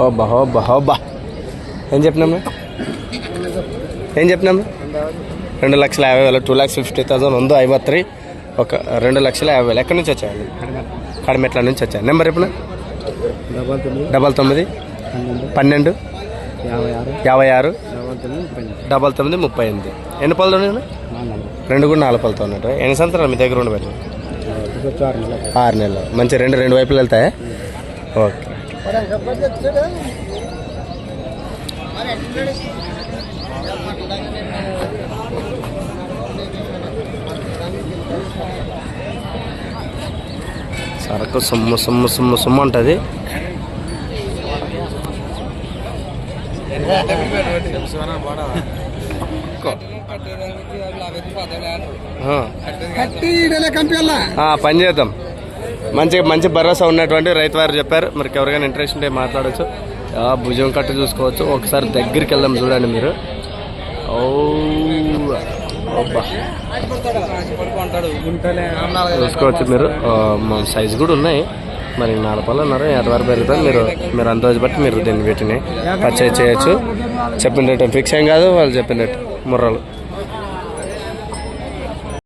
ఓ బహో బహో బా ఏం చెప్పినాము? ఏం చెప్పినాము? రెండు లక్షల యాభై వేలు టూ ల్యాక్స్ ఫిఫ్టీ థౌసండ్ ఉందో ఐవత్రి. ఒక రెండు లక్షల యాభై వేలు. ఎక్కడి నుంచి వచ్చాయండి కడిమెట్ల నుంచి వచ్చాయి. నెంబర్ ఎప్పుడు డబల్ తొమ్మిది. పన్నెండు. యాభై ఆరు. డబల్ తొమ్మిది ముప్పై ఎనిమిది. ఎన్ని పళ్ళు ఉన్నాయి రెండు కూడా నాలుగు పళ్ళతో ఉన్నట్టు ఎన్ని సంవత్సరాలు మీ దగ్గర ఉండబెట్టి ఆరు నెలలు. మంచి రెండు రెండు వైపులు వెళ్తాయా? ఓకే. సరకు సొమ్ము సొమ్ము సొమ్ము సొమ్ము ఉంటుంది ఆ, పని చేద్దాం. మంచిగా మంచి భరోసా ఉన్నటువంటి రైతు వారు చెప్పారు. మరి ఎవరికైనా ఇంట్రెస్ట్ ఉంటే మాట్లాడచ్చు. ఆ, భుజం కట్ట చూసుకోవచ్చు. ఒకసారి దగ్గరికి వెళ్దాం చూడండి మీరు. ఓ అబ్బా. చూసుకోవచ్చు మీరు. సైజు కూడా ఉన్నాయి. మరి నాలుగు పళ్ళు ఉన్నారు ఎటు మీరు మీరు అంత రోజు బట్టి మీరు దీన్ని వీటిని పర్చేజ్ చేయొచ్చు. చెప్పిన రేటు ఫిక్స్ ఏం కాదు. వాళ్ళు చెప్పిన రేటు ముర్రలు.